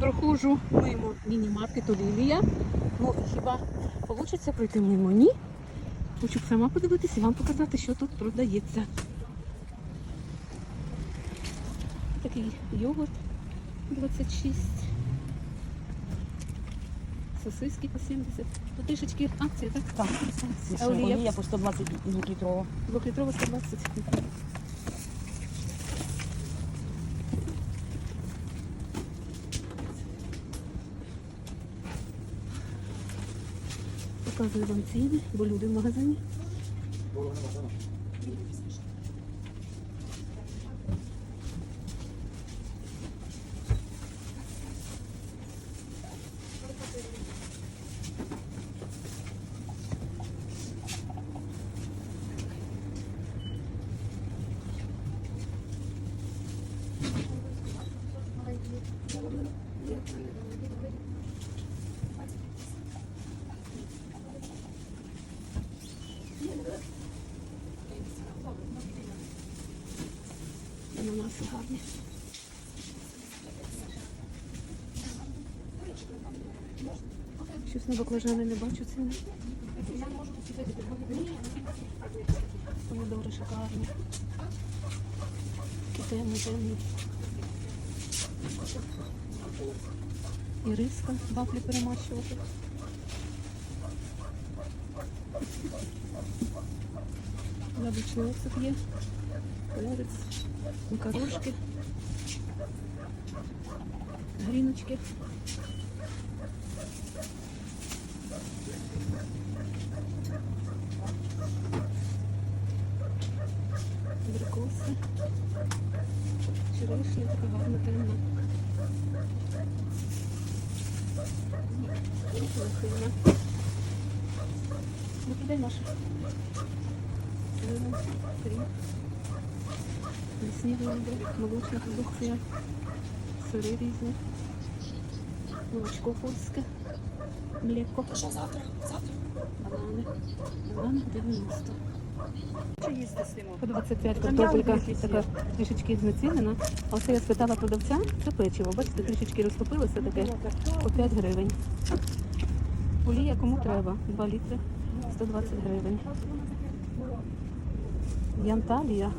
Проходжу мимо міні-маркету Лілія. Ну, хіба вийде пройти мимо? Ні. Хочу сама подивитися і вам показати, що тут продається. Такий йогурт 26. Сосиски по 70. Тут трішечки акції, так? Так, олія? по 120 двохлітрова. Двохлітрова 120. Показую вам ціни, бо люди в магазині. Ананаси гарні. Щось на баклажани не бачу ціни. Помідори шикарні. Темні, темні. І риска, вафлі перемащувати. Яблучний оцет є. Перець, макарошки, гріночки. Абрикоси. Черешня така гарна. Лохина. Добрий день, Маша. Лісні вироби, молочна продукція, сири різні, молочко польське, млеко. Що завтра? Завтра? Банани. Банани 90. Чи їсти з По 25 картопелька така трішечки знецінена. А оце я спитала продавця, це печиво. Бачите, трішечки розтопилося таке по 5 гривень. Олія кому треба? 2 літри 120 гривень. Янталія